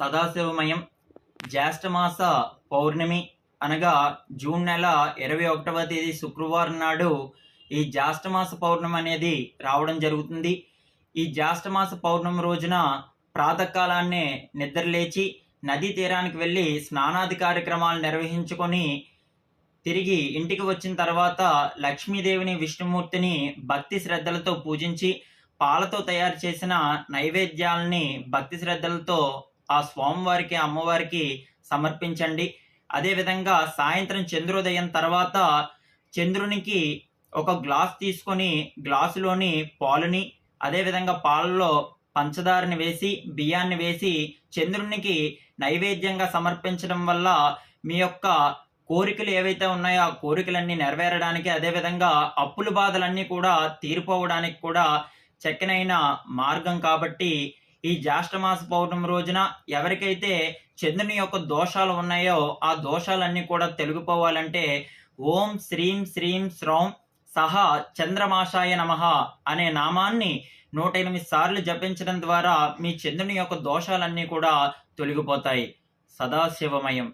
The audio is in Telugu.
సదాశివమయం జ్యేష్ఠమాస పౌర్ణమి అనగా జూన్ నెల ఇరవై ఒకటవ తేదీ శుక్రవారం నాడు ఈ జ్యేష్ఠమాస పౌర్ణమి అనేది రావడం జరుగుతుంది. ఈ జ్యేష్ఠమాస పౌర్ణమి రోజున ప్రాతకాలాన్నే నిద్రలేచి నదీ తీరానికి వెళ్ళి స్నానాది కార్యక్రమాలు నిర్వహించుకొని తిరిగి ఇంటికి వచ్చిన తర్వాత లక్ష్మీదేవిని విష్ణుమూర్తిని భక్తి శ్రద్ధలతో పూజించి పాలతో తయారు చేసిన నైవేద్యాలని భక్తి శ్రద్ధలతో ఆ స్వామివారికి అమ్మవారికి సమర్పించండి. అదేవిధంగా సాయంత్రం చంద్రోదయం తర్వాత చంద్రునికి ఒక గ్లాస్ తీసుకొని గ్లాసులోని పాలుని అదేవిధంగా పాలలో పంచదారని వేసి బియ్యాన్ని వేసి చంద్రునికి నైవేద్యంగా సమర్పించడం వల్ల మీ యొక్క కోరికలు ఏవైతే ఉన్నాయో ఆ కోరికలన్నీ నెరవేరడానికి అదేవిధంగా అప్పుల బాధలన్నీ కూడా తీరిపోవడానికి కూడా చక్కనైన మార్గం కాబట్టి ఈ జ్యేష్ఠమాస పౌర్ణమి రోజున ఎవరికైతే చంద్రుని యొక్క దోషాలు ఉన్నాయో ఆ దోషాలన్నీ కూడా తొలగిపోవాలంటే ఓం శ్రీం శ్రీం శ్రౌం సహా చంద్రమాషాయ నమః అనే నామాన్ని నూట ఎనిమిది సార్లు జపించడం ద్వారా మీ చంద్రుని యొక్క దోషాలన్నీ కూడా తొలగిపోతాయి. సదాశివమయం.